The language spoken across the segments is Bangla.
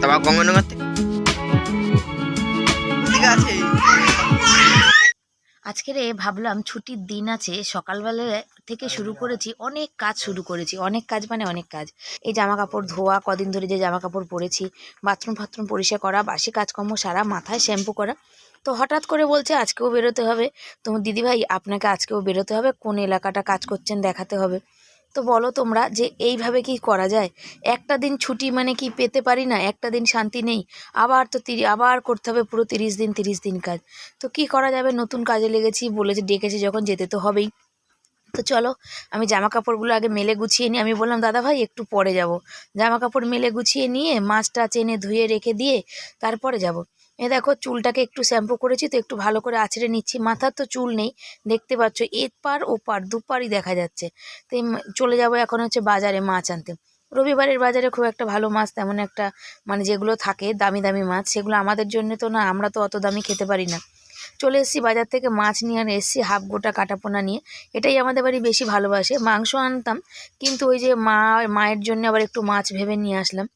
তারপর গঙ্গানগর থেকে আছে। আজকের এ ভাবলাম ছুটির দিন আছে সকালবেলা থেকে শুরু করেছি অনেক কাজ শুরু করেছি অনেক কাজ মানে অনেক কাজ। এই জামা কাপড় ধোয়া কদিন ধরে যে জামা কাপড় পরেছি বাথরুম ফাথরুম পরিষ্কার করা বাসি কাজকর্ম সারা মাথায় শ্যাম্পু করা। তো হঠাৎ করে বলছে আজকেও বেরোতে হবে। তো দিদিভাই আপনাকে আজকেও বেরোতে হবে কোন এলাকাটা কাজ করছেন দেখাতে হবে। তো বলো তোমরা যে এইভাবে কি করা যায়? একটা দিন ছুটি মানে কি পেতে পারি না? একটা দিন শান্তি নেই। আবার তো তিরি, আবার করতে হবে পুরো তিরিশ দিন তিরিশ দিন কাজ। তো কি করা যাবে? নতুন কাজে লেগেছি, বলেছে, ডেকেছি যখন যেতে তো হবেই। তো চলো, আমি জামা কাপড়গুলো আগে মেলে গুছিয়ে নিই। আমি বললাম, দাদা ভাই, একটু পরে যাব। জামা কাপড় মেলে গুছিয়ে নিয়ে মাছটা চেনে ধুয়ে রেখে দিয়ে তারপরে যাব। এ দেখো চুলটাকে একটু শ্যাম্পু করেছি, তো একটু ভালো করে আছড়ে নিচ্ছি। মাথার তো চুল নেই, দেখতে পাচ্ছ, এপার ওপার, দুপারই দেখা যাচ্ছে। তো চলে যাব এখন হচ্ছে বাজারে মাছ আনতে। রবিবারের বাজারে খুব একটা ভালো মাছ তেমন একটা মানে যেগুলো থাকে দামি দামি মাছ, সেগুলো আমাদের জন্য তো না, আমরা তো অত দামি খেতে পারি না। চলে এসেছি বাজার থেকে মাছ নিয়ে আর এসেছি হাফ গোটা কাটাপোনা নিয়ে। এটাই আমাদের বাড়ি বেশি ভালোবাসে। মাংস আনতাম, কিন্তু ওই যে মা, মায়ের জন্য আবার একটু মাছ ভেবে নিয়ে আসলাম।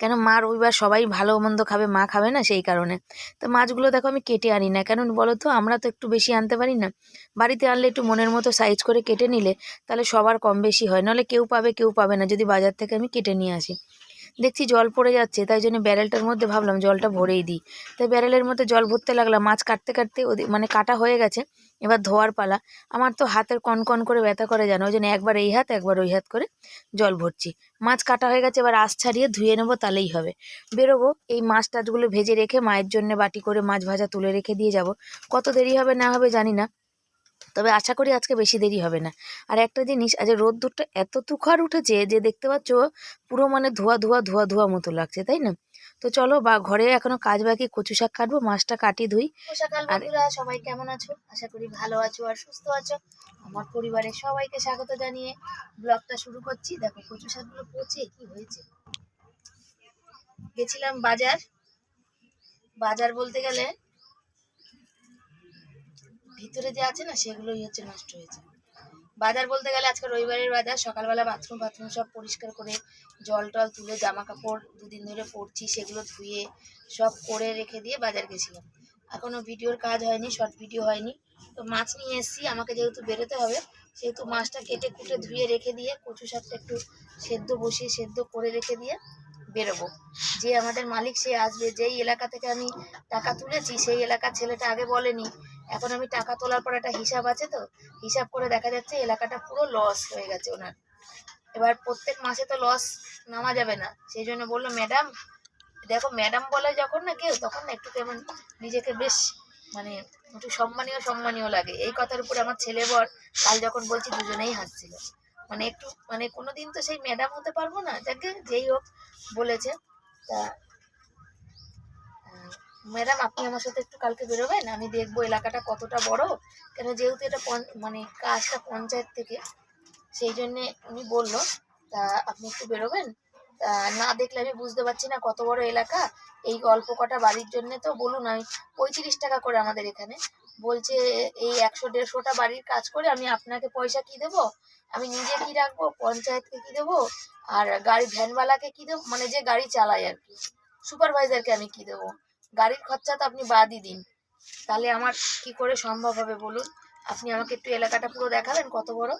কেন মা রবিবার সবাই ভালো মন্দ খাবে, মা খাবে না সেই কারণে। তো মাছগুলো দেখো আমি কেটে আনি না, কেন বলো তো? আমরা তো একটু বেশি আনতে পারি না। বাড়িতে আনলে একটু মনের মতো সাইজ করে কেটে নিলে তাহলে সবার কম বেশি হয়, নাহলে কেউ পাবে কেউ পাবে না। যদি বাজার থেকে আমি কেটে নিয়ে আসি। দেখছি জল পড়ে যাচ্ছে, তাই জন্য ব্যারেলটার মধ্যে ভাবলাম জলটা ভরেই দিই। তাই ব্যারেলের মধ্যে জল ভরতে লাগলাম, মাছ কাটতে কাটতে মানে কাটা হয়ে গেছে, এবার ধোয়ার পালা। আমার তো হাতের কন কন করে ব্যথা করে জানো, ওই জন্য একবার এই হাত, একবার ওই হাত করে জল ভরছি। মাছ কাটা হয়ে গেছে, এবার আঁশ ছাড়িয়ে ধুয়ে নেব, তাহলেই হবে। বেরোবো, এই মাছ টাছগুলো ভেজে রেখে মায়ের জন্য বাটি করে মাছ ভাজা তুলে রেখে দিয়ে যাব। কত দেরি হবে না হবে জানি না তবে আশা করি আজকে বেশি দেরি হবে না। আর একটা জিনিস আজ রোদ্দুরটা এত তুখার উঠেছে যে দেখতে পাচ্ছ পুরো মানে ধোয়া ধোয়া ধোয়া ধোয়া মতো লাগছে তাই না? তো চলো বা ঘরে এখনও কাজ বাকি কচু শাক কাটবো মাছটা কাটি ধুই। সকাল বন্ধুরা সবাই কেমন আছো? আশা করি ভালো আছো আর সুস্থ আছো। আমার পরিবারের সবাইকে স্বাগত জানিয়ে ব্লগটা শুরু করছি। দেখো কচু শাকগুলো পচে কি হয়েছে? গেছিলাম বাজার। বাজার বলতে গেলে ভিতরে যে আছে না, সেগুলোই হচ্ছে নষ্ট হয়েছে। বাজার বলতে গেলে আজকে রবিবারের বাজার, সকালবেলা বাথরুম বাথরুম সব পরিষ্কার করে জল টল তুলে জামা কাপড় দুদিন ধরে পরছি, সেগুলো ধুয়ে সব করে রেখে দিয়ে বাজার গেছিলাম। এখনও ভিডিওর কাজ হয়নি শর্ট ভিডিও হয়নি। তো মাছ নিয়ে এসেছি, আমাকে যেহেতু বেরোতে হবে, সেহেতু মাছটা কেটে কুটে ধুয়ে রেখে দিয়ে কচু শাকটা একটু সেদ্ধ বসিয়ে সেদ্ধ করে রেখে দিয়ে বেরোবো। যে আমাদের মালিক সে আসবে, যেই এলাকা থেকে আমি টাকা তুলেছি, সেই এলাকার ছেলেটা আগে বলেনি এখন আমি টাকা তোলার পর একটা হিসাব আছে তো, হিসাব করে দেখা যাচ্ছে এলাকাটা পুরো লস হয়ে গেছে ওনার। এবার প্রত্যেক মাসে তো লস নামা যাবে না, সেই জন্য বলল ম্যাডাম দেখো ম্যাডাম বলে যখন না কেউ, তখন না একটু কেমন নিজেকে বেশ মানে একটু সম্মানীয় সম্মানীয় লাগে। এই কথার উপরে আমার ছেলে বর কাল যখন বলছি, দুজনেই হাসছিল। মানে একটু মানে কোনোদিন তো সেই ম্যাডাম হতে পারব না, যাকে যেই হোক বলেছে। তা ম্যাডাম, আপনি আমার সাথে একটু কালকে বেরোবেন? আমি দেখব এলাকাটা কতটা বড়। কেন যেহেতু এটা মানে কাজটা পঞ্চায়েত থেকে, সেই জন্যে উনি বলল, তা আপনি একটু বেরোবেন? না দেখলে আমি বুঝতে পারছি না কত বড় এলাকা। এই অল্প কটা বাড়ির জন্য তো বলুন, আমি পঁয়ত্রিশ টাকা করে আমাদের এখানে। বলছে, এই একশো দেড়শোটা বাড়ির কাজ করে আমি আপনাকে পয়সা কি দেবো? আমি নিজে কি রাখব? পঞ্চায়েতকে কি দেবো? আর গাড়ি, ভ্যানওয়ালাকে কি দেবো? মানে যে গাড়ি চালায় আর কি। সুপারভাইজারকে আমি কি দেবো? গাড়ির খরচা তো আপনি বাদই দিন। তাহলে আমার কি করে সম্ভব হবে বলুন? আপনি আমাকে একটু এলাকাটা পুরো দেখাবেন কত বড়?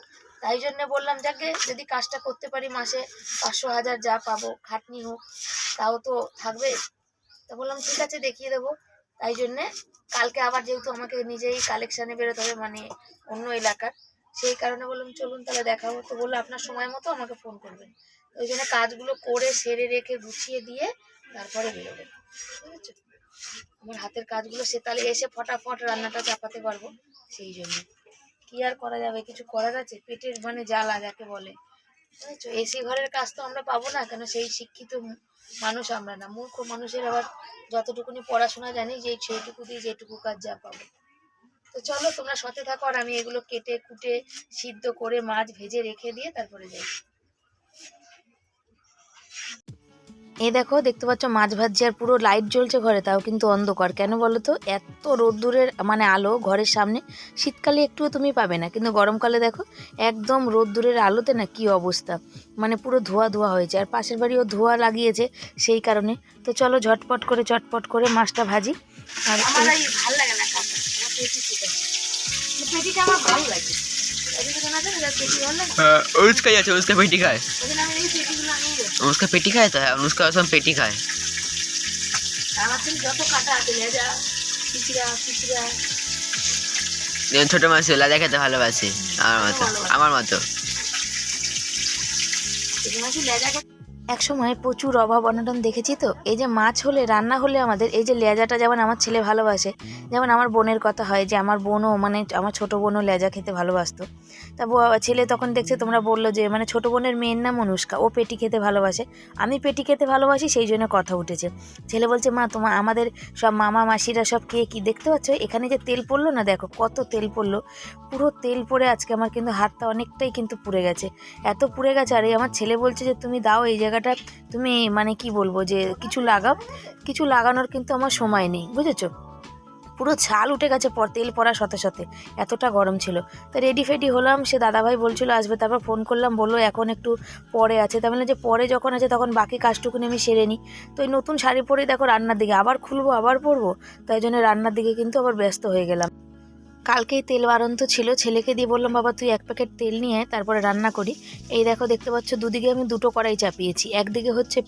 তাই জন্য বললাম, যাকে যদি কাজটা করতে পারি মাসে পাঁচশো হাজার যা পাবো, খাটনি হোক, তাও তো থাকবে। তা বললাম, ঠিক আছে, দেখিয়ে দেবো। তাই জন্যে কালকে আবার যেহেতু আমাকে নিজেই কালেকশানে বেরোতে হবে মানে অন্য এলাকার, সেই কারণে বললাম, চলুন তাহলে দেখাবো। তো বলল, আপনার সময় মতো আমাকে ফোন করবেন। ওই জন্য কাজগুলো করে সেরে রেখে গুছিয়ে দিয়ে তারপরে বেরোবেন। ঠিক আছে? আমার হাতের কাজগুলো সে তাহলে এসে ফটাফট রান্নাটা চাপাতে পারব, সেই জন্য। কি আর করা যাবে? কিছু করার আছে? পেটের মানে জ্বালা, যাকে বলে। এসি ঘরের কাজ তো আমরা পাবো না, কেন সেই শিক্ষিত মানুষ আমরা না। মূর্খ মানুষের আবার যতটুকুনি পড়াশোনা জানি, যে সেইটুকু দিয়ে যেটুকু কাজ যা পাবো। তো চলো, তোমরা সাথে থাকো আর আমি এগুলো কেটে কুটে সিদ্ধ করে মাছ ভেজে রেখে দিয়ে তারপরে যাই। এই দেখো দেখতে পাচ্ছ মাছ ভাজছে আর পুরো লাইট জ্বলছে ঘরে তাও কিন্তু অন্ধকার। কেন বলো তো? এত রোদ্দুরের মানে আলো ঘরের সামনে। শীতকালে একটুও তুমি পাবে না কিন্তু গরমকালে দেখো একদম রোদ্দুরের আলোতে না কি অবস্থা। মানে পুরো ধোয়া ধোয়া হয়েছে আর পাশের বাড়িও ধোয়া লাগিয়েছে সেই কারণে। তো চলো ঝটপট করে চটপট করে মাছটা ভাজি। আর ভালো লাগে না পেটিটা আমার ভালো লাগে। उसका ही अच्छा उसका पेटी का है ওই জন্য আমি এই পেটিগুলো আনি उसका पेटी का है तो है उसका सब पेटी का है আমার ছেলে যত কাটা আছে লেজা পিচড়া পিচড়া যেমন ছোট মাছ লাদা খেতে ভালোবাসে আমার মতো আমার মতো এগুলো কি লেজা এক সময় প্রচুর অভাব অনটন দেখেছি তো। এই যে মাছ হলে, রান্না হলে আমাদের, এই যে লেজাটা যেমন আমার ছেলে ভালোবাসে, যেমন আমার বোনের কথা হয় যে আমার বোনও মানে আমার ছোট বোনও লেজা খেতে ভালোবাসতো। তা ছেলে তখন দেখছে তোমরা বলল যে মানে ছোট বোনের মেয়ের নাম অনুষ্কা, ও পেটি খেতে ভালোবাসে। আমি পেটি খেতে ভালোবাসি, সেই জন্য কথা উঠেছে। ছেলে বলছে, মা তোমার আমাদের সব মামা, মাসিরা সব কে কি দেখতে পাচ্ছ? এখানে যে তেল পড়ল না, দেখো কত তেল পড়ল। পুরো তেল পড়ে আজকে আমার কিন্তু হাতটা অনেকটাই কিন্তু পুড়ে গেছে। এত পুড়ে গেছে, আর এই আমার ছেলে বলছে যে, তুমি দাও, এই জায়গাটা তুমি মানে কি বলব যে কিছু লাগাও, কিছু লাগানোর কিন্তু আমার সময় নেই, বুঝেছ? পুরো ছাল উঠে গেছে পর, তেল পড়ার সাথে সাথে, এতটা গরম ছিল। তো রেডি ফেডি হলাম, সে দাদাভাই বলছিল, আসবে। তারপর ফোন করলাম, বলল, এখন একটু পরে আছে। তার মানে যে পরে যখন আছে তখন বাকি কাজটুকুনি আমি সেরে নিই। তো এই নতুন শাড়ি পরেই দেখো রান্নার দিকে, আবার খুলবো, আবার পরবো, তাই জন্য রান্নার দিকে কিন্তু আবার ব্যস্ত হয়ে গেলাম। কালকেই তেল বারন্ত ছিল, ছেলেকে দিয়ে বললাম, বাবা, তুই এক প্যাকেট তেল নিয়ে তারপরে রান্না করি। এই দেখো, দেখতে পাচ্ছ, দুদিকে আমি দুটো কড়াই চাপিয়েছি। একদিকে হচ্ছে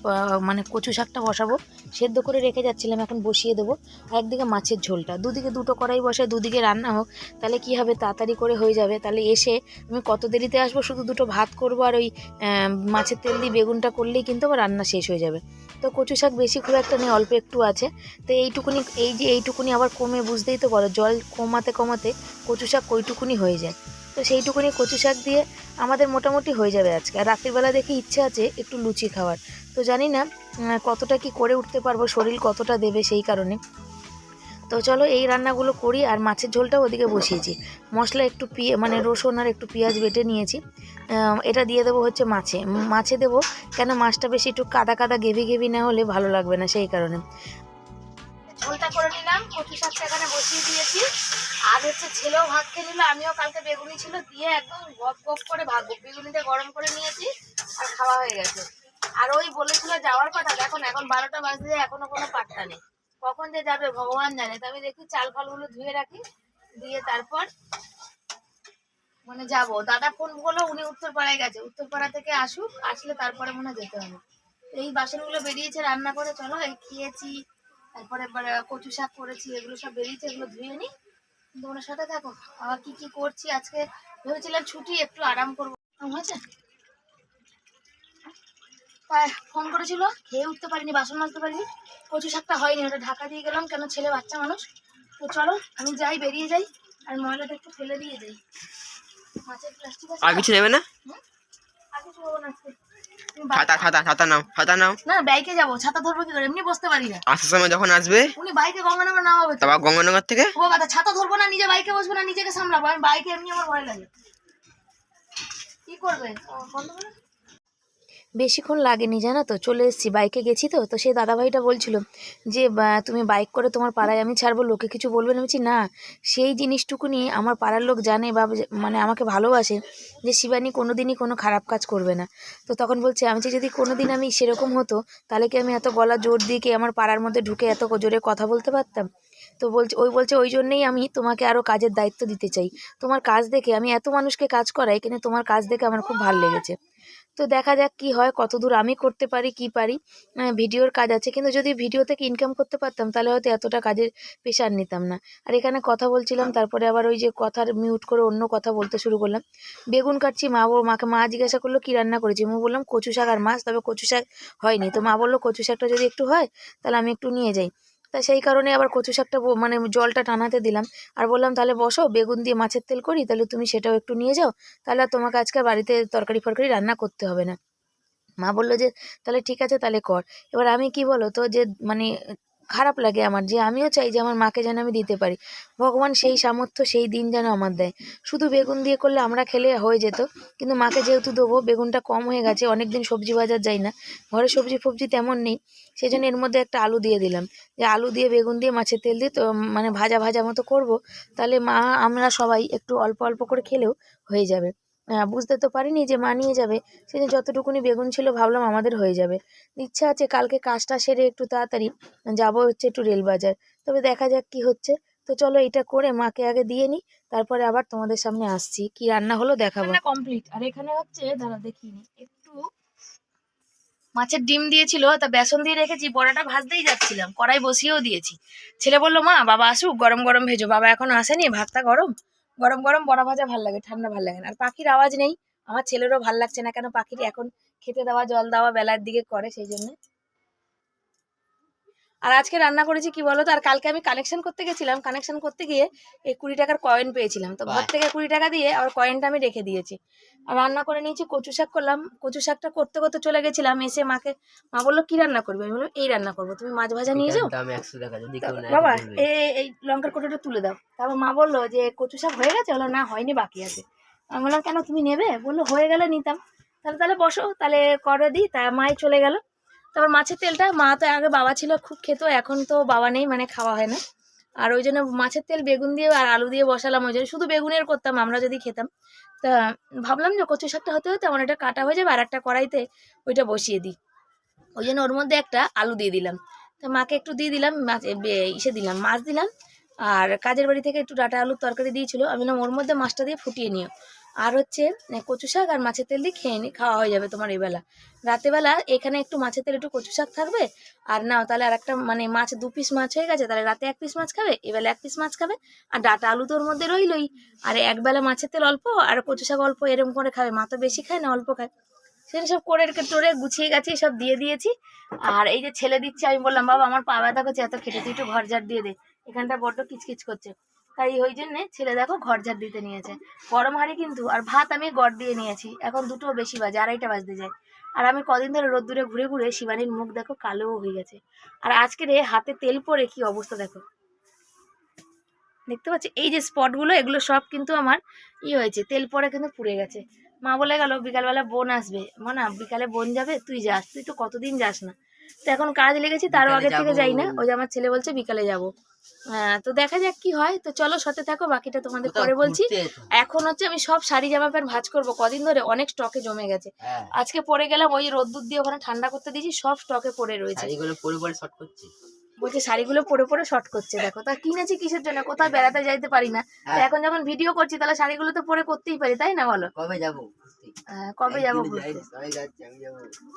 মানে কচু শাকটা বসাবো, সেদ্ধ করে রেখে যাচ্ছিলাম, এখন বসিয়ে দেবো। আর একদিকে মাছের ঝোলটা। দুদিকে দুটো কড়াই বসে দুদিকে রান্না হোক, তাহলে কি হবে, তাড়াতাড়ি করে হয়ে যাবে। তাহলে এসে আমি কত দেরিতে আসব, শুধু দুটো ভাত করব আর ওই মাছের তেল দিয়ে বেগুনটা করলেই কিন্তু আমার রান্না শেষ হয়ে যাবে। তো কচু শাক বেশি খুব একটা নেই, অল্প একটু আছে। তো এইটুকুনি, এই যে এইটুকুনি আবার কমে, বুঝতেই তো পারো, জল কমাতে কমাতে কচু শাক ওইটুকুনি হয়ে যায়। তো সেইটুকুনি কচু শাক দিয়ে আমাদের মোটামুটি হয়ে যাবে আজকে। আর রাত্রিবেলা দেখে ইচ্ছে আছে একটু লুচি খাওয়ার। তো জানি না কতটা কি করে উঠতে পারব, শরীর কতটা দেবে সেই কারণে। তো চলো এই রান্নাগুলো করি আর মাছের ঝোলটা ওদিকে বসিয়েছি। মশলা একটু পিয়ে মানে রসুন আর একটু পেঁয়াজ বেটে নিয়েছি। এটা দিয়ে দেবো হচ্ছে মাছে। মাছে দেবো কেন মাছটা বেশি একটু কাদা কাদা গেভি গেভি না হলে ভালো লাগবে না সেই কারণে। ঝোলটা করে নিলাম। কচু শাকটা এখানে বসিয়ে দিয়েছি। আর হচ্ছে ছেলেও ভাত খেয়ে নিল, আমিও কালকে বেগুনি ছিল, দিয়ে একদম গপ গপ করে ভাগবো বেগুনিতে গরম করে নিয়েছি আর খাওয়া হয়ে গেছে। আর ওই বলেছিল যাওয়ার কথা, দেখুন এখন বারোটা যায় এখনও কোনো পাত্তা নেই। কখন যে যাবে ভগবান জানে, তো আমি দেখি চাল ফালগুলো ধুয়ে রাখি, দিয়ে তারপর মানে যাব। দাদা ফোন করল, উনি উত্তরপাড়ায় গেছে। উত্তরপাড়া থেকে আসুক, আসলে তারপরে মনে যেতে হবে। এই বাসনগুলো বেরিয়েছে, রান্না করে, চলো খেয়েছি, তারপরে কচু শাক করেছি, এগুলো সব বেরিয়েছে, এগুলো ধুয়ে নি। তোমার সাথে থাকো। আবার কি কি করছি আজকে? ভেবেছিলাম ছুটি, একটু আরাম করব। হয়েছে? ফোন করেছিল, খেয়ে উঠতে পারিনি, বাসন মাজতে পারিনি। কচু শাকটা হয়নি, ওটা ঢাকা দিয়ে গেলাম, কেন ছেলে বাচ্চা মানুষ। তো চলো, আমি যাই, বেরিয়ে যাই, আর ময়লাটা একটু ফেলে দিয়ে যাই। মাছের প্লাস্টিক আর কিছু নেবে না আর কিছু হব না আজকে। তুমি বা- ছাতা ছাতা ছাতা নাও ছাতা নাও। না বাইকে যাব ছাতা ধরবো কি করে? এমনি বসতে পারি না। আসার সময় যখন আসবে উনি বাইকে গঙ্গানগর নামাবে তো। তারপর গঙ্গানগর থেকে? ও বাবা ছাতা ধরবো না নিজে বাইকে বসবো না নিজেকে সামলাবো। আমি বাইকে এমনি আমার ভয় লাগে। কি করবে? বন্ধ করে বেশিক্ষণ লাগেনি, জানো তো? চলে এসেছি বাইকে গেছি তো তো সেই দাদাভাইটা বলছিল যে তুমি বাইক করে তোমার পাড়ায় আমি ছাড়বো, লোকে কিছু বলবে না? বলছি, না, সেই জিনিসটুকুনি আমার পাড়ার লোক জানে বা মানে আমাকে ভালোবাসে যে, শিবানী কোনো দিনই কোনো খারাপ কাজ করবে না। তো তখন বলছে, আমি যে, যদি কোনো দিন আমি সেরকম হতো, তাহলে কি আমি এত গলা জোর দিয়ে আমার পাড়ার মধ্যে ঢুকে এত জোরে কথা বলতে পারতাম? তো বলছে, ওই বলছে, ওই জন্যেই আমি তোমাকে আরও কাজের দায়িত্ব দিতে চাই। তোমার কাজ দেখে আমি এত মানুষকে কাজ করাই, কিন্তু তোমার কাজ দেখে আমার খুব ভালো লেগেছে। তো দেখা যাক কি হয় কত দূর আমি করতে পারি কি পারি। ভিডিওর কাজ আছে কিন্তু যদি ভিডিও থেকে ইনকাম করতে পারতাম তাহলে হয়তো এতটা কাজের পেশার নিতাম না। আর এখানে কথা বলছিলাম তারপরে আবার ওই যে কথার মিউট করে অন্য কথা বলতে শুরু করলাম। বেগুন কাটছি মা মাকে মা জিজ্ঞাসা করল কি রান্না করেছি? আমি বললাম কচু শাক আর মাছ তবে কচু শাক হয়নি। তো মা বলল কচু শাকটা যদি একটু হয় তাহলে আমি একটু নিয়ে যাই। তা সেই কারণে আবার কচু শাকটা মানে জলটা টানাতে দিলাম। আর বললাম, তাহলে বসো, বেগুন দিয়ে মাছের তেল করি, তাহলে তুমি সেটাও একটু নিয়ে যাও, তাহলে তোমাকে আজকে বাড়িতে তরকারি ফরকারি রান্না করতে হবে না। মা বলল যে, তাহলে ঠিক আছে, তাহলে কর। এবার আমি কি বলো তো যে মানে খারাপ লাগে আমার যে আমিও চাই যে আমার মাকে যেন আমি দিতে পারি। ভগবান সেই সামর্থ্য, সেই দিন যেন আমার দেয়। শুধু বেগুন দিয়ে করলে আমরা খেলে হয়ে যেত, কিন্তু মাকে যেহেতু দেবো, বেগুনটা কম হয়ে গেছে অনেক দিন সবজি বাজার যাই না। ঘরে সবজি ফবজি তেমন নেই সেই জন্য এর মধ্যে একটা আলু দিয়ে দিলাম। যে আলু দিয়ে, বেগুন দিয়ে, মাছের তেল দিয়ে তো মানে ভাজা ভাজা মতো করব, তাহলে মা, আমরা সবাই একটু অল্প অল্প করে খেলেও হয়ে যাবে। বুঝতে তো পারিনি যে মা নিয়ে যাবে। সেদিন যতটুকুনি বেগুন ছিল ভাবলাম আমাদের হয়ে যাবে। ইচ্ছা আছে কালকে কাজটা সেরে একটু তাড়াতাড়ি যাব হচ্ছে একটু রেলবাজার। তবে দেখা যাক কি হচ্ছে। তো চলো এটা করে মাকে আগে দিয়ে নিই তারপরে আবার তোমাদের সামনে আসছি। কি রান্না হলো দেখাবো। কমপ্লিট আর এখানে হচ্ছে দাঁড়া দেখিনি একটু মাছের ডিম দিয়েছিল, তা বেসন দিয়ে রেখেছি, বড়াটা ভাজতেই যাচ্ছিলাম, কড়াই বসিয়েও দিয়েছি। ছেলে বলল, মা, বাবা আসুক, গরম গরম ভেজো, বাবা এখনও আসেনি, ভাতটা গরম? গরম গরম বড়া ভাজা ভালো লাগে, ঠান্ডা ভালো লাগে না। আর পাখির আওয়াজ নেই, আমার ছেলেরও ভালো লাগছে না কেন? পাখির এখন খেতে দেওয়া, জল দেওয়া বেলার দিকে করে, সেই জন্য আর আজকে রান্না করেছি কি বলো তো আর কালকে আমি কানেকশন করতে গেছিলাম। কানেকশন করতে গিয়ে এই কুড়ি টাকার কয়েন পেয়েছিলাম। তো ঘর থেকে কুড়ি টাকা দিয়ে আবার কয়েনটা আমি রেখে দিয়েছি। আর রান্না করে নিয়েছি কচু শাক করলাম। কচু শাকটা করতে করতে চলে গেছিলাম। এসে মাকে মা বলল কি রান্না করবে? আমি বললাম এই রান্না করব। তুমি মাছ ভাজা নিয়ে যাও? বাবা এই লঙ্কার কোটোটা তুলে দাও। তারপর মা বলল যে কচু শাক হয়ে গেছে? বলো না হয়নি বাকি আছে। আমি বললাম কেন তুমি নেবে? বলল হয়ে গেলে নিতাম। তাহলে তাহলে বসো তাহলে করে দিই। তা মাই চলে গেল। তারপর মাছের তেলটা, মা তো আগে বাবা ছিল, খুব খেত, এখন তো বাবা নেই মানে খাওয়া হয় না। আর ওই জন্য মাছের তেল, বেগুন দিয়ে আর আলু দিয়ে বসালাম, ওই জন্য শুধু বেগুনের করতাম, আমরা যদি খেতাম। তা ভাবলাম যে কচু শাকটা হতে হতে আমার এটা কাটা হয়ে যাবে, আর একটা কড়াইতে ওইটা বসিয়ে দিই। ওই জন্য ওর মধ্যে একটা আলু দিয়ে দিলাম। তা মাকে একটু দিয়ে দিলাম, মাছ ইসে দিলাম, মাছ দিলাম। আর কাজের বাড়ি থেকে একটু ডাটা আলুর তরকারি দিয়েছিল, আমি বললাম ওর মধ্যে মাছটা দিয়ে ফুটিয়ে নিও। আর হচ্ছে কচু শাক আর মাছের তেল দিয়ে খেয়ে নি, খাওয়া হয়ে যাবে তোমার এবেলা। রাতেবেলা এখানে একটু মাছের তেল একটু কচু শাক থাকবে, আর নাও তাহলে আর একটা মানে মাছ দু পিস মাছ হয়ে গেছে, তাহলে রাতে এক পিস মাছ খাবে, এবেলা এক পিস মাছ খাবে, আর ডাটা আলু তোর মধ্যে রইলই। আর একবেলা মাছের তেল অল্প, আর কচু শাক অল্প এরম করে খাবে, মা তো বেশি খায় না, অল্প খায়। সেটা সব করে টোরে গুছিয়ে গেছি, সব দিয়ে দিয়েছি। আর এই যে ছেলে দিচ্ছে, আমি বললাম, বাবা, আমার পা ব্যথা করছে, এত খেটে তুই একটু ঘর ঝাড় দিয়ে দে। এখানটা বড্ড কিচকিচ করছে। তাই ওই জন্যে ছেলে দেখো ঘর ঝাড় দিতে নিয়েছে। গরম হাঁড়ি কিন্তু, আর ভাত আমি গড় দিয়ে নিয়েছি। এখন দুটো বেশি বাজে, আড়াইটা বাজতে যায়। আর আমি কদিন ধরে রোদ্দুরে ঘুরে ঘুরে শিবানীর মুখ দেখো কালোও হয়ে গেছে। আর আজকে রে হাতে তেল পরে কি অবস্থা দেখো। দেখতে পাচ্ছি? এই যে স্পটগুলো, এগুলো সব কিন্তু আমার ই হয়েছে, তেল পরে কিন্তু পুড়ে গেছে। মা বলে গেল, বিকালবেলা বোন আসবে। না, বিকালে বোন যাবে, তুই যাস। তুই তো কতদিন যাস না। তো এখন কাজ লেগেছি তারও আগে থেকে। যাই না। ওই যে আমার ছেলে বলছে বিকালে যাব। হ্যাঁ তো দেখা যাক কি হয়। তো চলো সাথে থাকো বাকিটা তোমাদের পরে বলছি। এখন হচ্ছে আমি সব শাড়ি জামা প্যান্ট ভাজ করব। কদিন ধরে অনেক স্টকে জমে গেছে। হ্যাঁ। আজকে পরে গেলাম ওই রোদ্দুর দিয়ে ওখানে ঠান্ডা করতে দিয়েছি সব স্টকে পরে রয়েছে। এগুলো পরে পরে শর্ট করছে বলছে শাড়িগুলো পরে পরে শর্ট করছে দেখো। তা কিনেছি কিসের জন্য? কোথাও বেড়াতে যাইতে পারি না। তো হ্যাঁ। এখন যখন ভিডিও করছি তাহলে শাড়িগুলো তো পরে করতেই পারি তাই না বলো? কবে যাব কবে যাব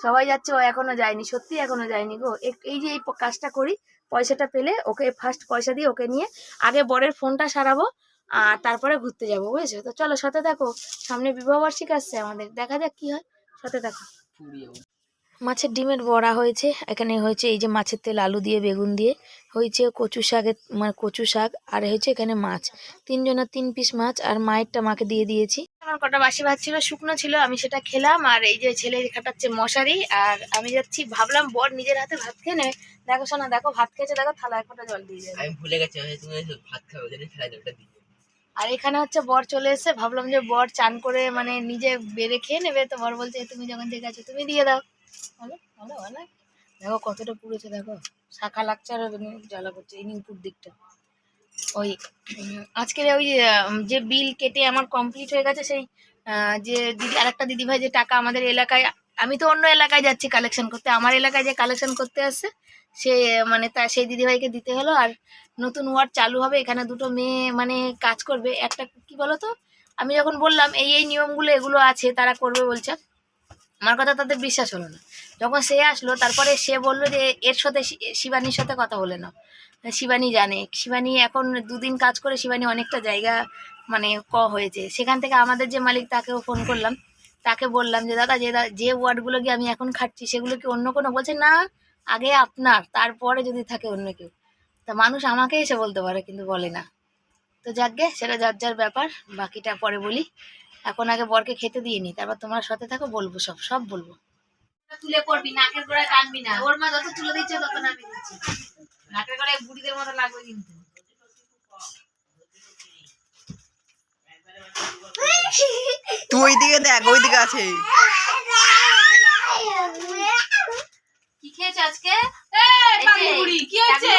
সবাই যাচ্ছে ও এখনও যায়নি সত্যি এখনও যায়নি গো। এই যে এই কাজটা করি পয়সাটা পেলে ওকে ফার্স্ট পয়সা দিয়ে ওকে নিয়ে আগে বরের ফোনটা সারাবো আর তারপরে ঘুরতে যাব বুঝেছ? তো চলো সাথে থাকো। সামনে বিবাহ বার্ষিক আসছে আমাদের দেখা যাক কি হয়। সাথে থাকো। ফুরিয়ে মাছের ডিমের বড়া হয়েছে এখানে হয়েছে এই যে মাছের তেল আলু দিয়ে বেগুন দিয়ে হয়েছে কচু শাকের মানে কচু শাক আর হয়েছে এখানে মাছ। তিনজনের তিন পিস মাছ আর মায়েরটা মাকে দিয়ে দিয়েছি। আমার কটা বাসি ভাত ছিল শুকনো ছিল আমি সেটা খেলাম আর এই যে ছেলে খাটাচ্ছে মশারি আর আমি যাচ্ছি ভাবলাম বর নিজের হাতে ভাত খেয়ে নেবে। দেখো শোনা দেখো ভাত খেয়েছে দেখো থালা এক ফোঁটা জল দিয়ে আমি ভুলে গেছি ভাত খাবে দিয়ে আর এখানে হচ্ছে বর চলে এসে ভাবলাম যে বর চান করে মানে নিজে বেড়ে খেয়ে নেবে তো বর বলছে তুমি যখন আছে তুমি দিয়ে দাও। দেখো কতটা পুড়েছে, দেখো। শাখা লাগছে আর জ্বালা করছে, এই উপর দিকটা। ওই, আজকের ওই যে বিল কেটে আমার কমপ্লিট হয়ে গেছে, সেই যে দিদি আর একটা দিদিভাই যে টাকা আমাদের এলাকায়, আমি তো অন্য এলাকায় যাচ্ছি কালেকশন করতে, আমার এলাকায় যে কালেকশন করতে আসছে, সে মানে তা, সেই দিদিভাইকে দিতে হলো, আর নতুন ওয়ার্ড চালু হবে, এখানে দুটো মেয়ে মানে কাজ করবে। একটা, কি বলো তো আমি যখন বললাম, এই এই নিয়মগুলো, এগুলো আছে, তারা করবে বলছে। আমার কথা তাদের বিশ্বাস হলো না। যখন সে আসলো, তারপরে সে বলল যে, এর সাথে শিবানীর সাথে কথা বলে নাও। শিবানী জানে। শিবানী এখন দুদিন কাজ করে শিবানী অনেকটা জায়গা মানে ক হয়েছে। সেখান থেকে আমাদের যে মালিক, তাকেও ফোন করলাম। তাকে বললাম যে, দাদা, যে যে ওয়ার্ডগুলো কি আমি এখন খাচ্ছি সেগুলো কি অন্য কোনো? বলছে, না, আগে আপনার, তারপরে যদি থাকে অন্য কেউ। তা মানুষ আমাকে এসে বলতে পারে, কিন্তু বলে না। তো যাকগে সেটা যার যার ব্যাপার, বাকিটা পরে বলি। এখন আগে বরকে খেতে দিয়ে নি তারপর তোমার সাথে থাকো বলব সব সব বলব। তুলে পড়বি নাকের গোড়ায় টানবি না। ওর মা যত তুলে দিচ্ছে তত নামি দিচ্ছি। নাকের গলায় বুড়িদের মতো লাগবে কিন্তু। তুই ওইদিকে দেখ ওইদিকে আছে। কি খেয়েছো আজকে? কি হয়েছে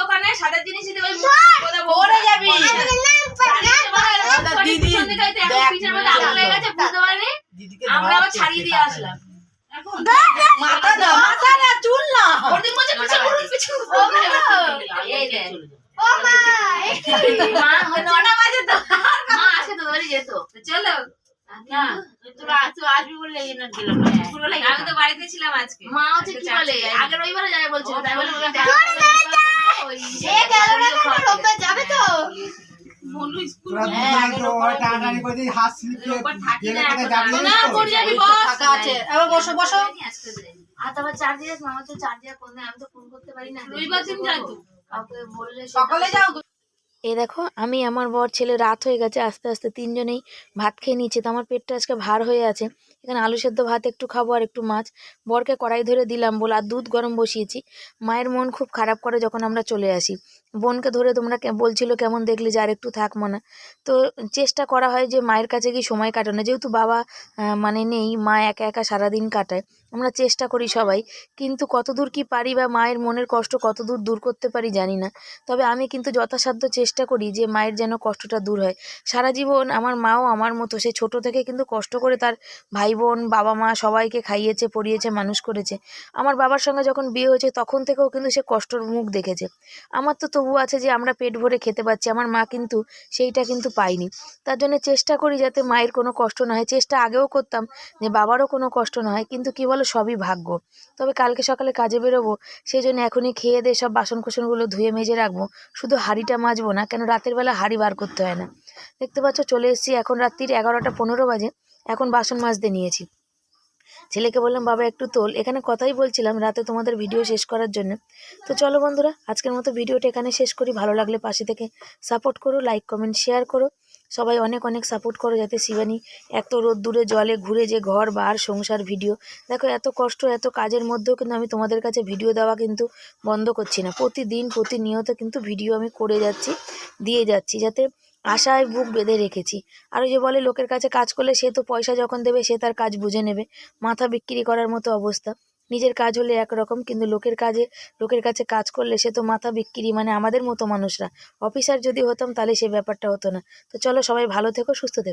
দোকানে সাদা জিনিস দিতে ওই যাবি। দিদি আমরা আবার ছাড়িয়ে দিয়ে আসলাম। মাথা না মাথা না চুল না। চলো আমি তো বাড়িতে ছিলাম আজকে। মা হচ্ছে কি বলে? আগের রবিবারে যাবে বলছিল তাই বলে বলে যাবে তো। বলু স্কুল টানাটানি করে হাত স্লিপ দিয়ে রোববার থাকি গেলে কোথায় এখন। না, পড়ে যাবি, বস। ফাঁকা আছে। এবার বসো বসো। আর তারপর চার্জার মামা তো চার্জার কোন আমি তো ফোন করতে পারি না। রবিবার দিন যাই তো। কাউকে বললে সকালে যাও এই দেখো আমি আমার বর ছেলে রাত হয়ে গেছে আস্তে আস্তে তিনজনেই ভাত খেয়ে নিচ্ছে। তো আমার পেটটা আজকে ভার হয়ে আছে। এখানে আলু সেদ্ধ ভাত, একটু খাব আর একটু মাছ। বরকে কড়াই ধরে দিলাম, বলে আর দুধ গরম বসিয়েছি। মায়ের মন খুব খারাপ করে যখন আমরা চলে আসি। বোনকে ধরে তোমরা কে- বলছিল কেমন দেখলে যে আর একটু থাক মনে। তো চেষ্টা করা হয় যে মায়ের কাছে গিয়ে সময় কাটানো। যেহেতু বাবা মানে নেই, মা একা একা সারাদিন কাটায়, আমরা চেষ্টা করি সবাই। কিন্তু কতদূর কি পারি বা মায়ের মনের কষ্ট কতদূর দূর করতে পারি জানি না। তবে আমি কিন্তু যথাসাধ্য চেষ্টা করি যে মায়ের যেন কষ্টটা দূর হয়। সারা জীবন আমার মাও আমার মতো, সে ছোট থেকে কিন্তু কষ্ট করে তার ভাই বোন বাবা মা সবাইকে খাইয়েছে, পড়িয়েছে, মানুষ করেছে। আমার বাবার সঙ্গে যখন বিয়ে হয়েছে তখন থেকেও কিন্তু সে কষ্টর মুখ দেখেছে। আমার তো তবু আছে যে আমরা পেট ভরে খেতে পাচ্ছি, আমার মা কিন্তু সেইটা কিন্তু পাইনি তার জন্য চেষ্টা করি যাতে মায়ের কোনো কষ্ট না হয়। চেষ্টা আগেও করতাম যে বাবারও কোনো কষ্ট না হয়, কিন্তু কী বলো সবই ভাগ্য। তবে কালকে সকালে কাজে বেরোবো সেই জন্য এখনই খেয়ে দিয়ে সব বাসন কোসনগুলো ধুয়ে মেজে রাখব। শুধু হাঁড়িটা মাজবো না, কেন রাতের বেলা হাঁড়ি বার করতে হয় না। দেখতে পাচ্ছ চলে এসেছি, এখন রাত্রির এগারোটা পনেরো বাজে, এখন বাসন মাজতে নিয়েছি। ছেলেকে বললাম, বাবা, একটু তোল। এখানে কথাই বলছিলাম, রাতে তোমাদের ভিডিও শেষ করার জন্য। তো চলো বন্ধুরা, আজকের মতো ভিডিওটা এখানে শেষ করি। ভালো লাগলে পাশে থেকে সাপোর্ট করো লাইক কমেন্ট শেয়ার করো। সবাই অনেক অনেক সাপোর্ট করো যাতে শিবানী এত রোদ দূরে জলে ঘুরে যে ঘর, বার, সংসার, ভিডিও। দেখো, এত কষ্ট, এত কাজের মধ্যেও কিন্তু আমি তোমাদের কাছে ভিডিও দেওয়া কিন্তু বন্ধ করছি না। প্রতিদিন, প্রতিনিয়ত কিন্তু ভিডিও আমি করে যাচ্ছি, দিয়ে যাচ্ছি যাতে আশায় বুক বেঁধে রেখেছি। আর ওই যে বলে, লোকের কাছে কাজ করলে সে তো পয়সা যখন দেবে, সে তার কাজ বুঝে নেবে। মাথা বিক্রি করার মতো অবস্থা। নিজের কাজ হলে একরকম, কিন্তু লোকের কাজে, লোকের কাছে কাজ করলে সে তো মাথা বিক্রি মানে আমাদের মতো মানুষরা। অফিসার যদি হতাম, তাহলে সে ব্যাপারটা হতো না। তো চলো সবাই ভালো থেকো, সুস্থ থেকো।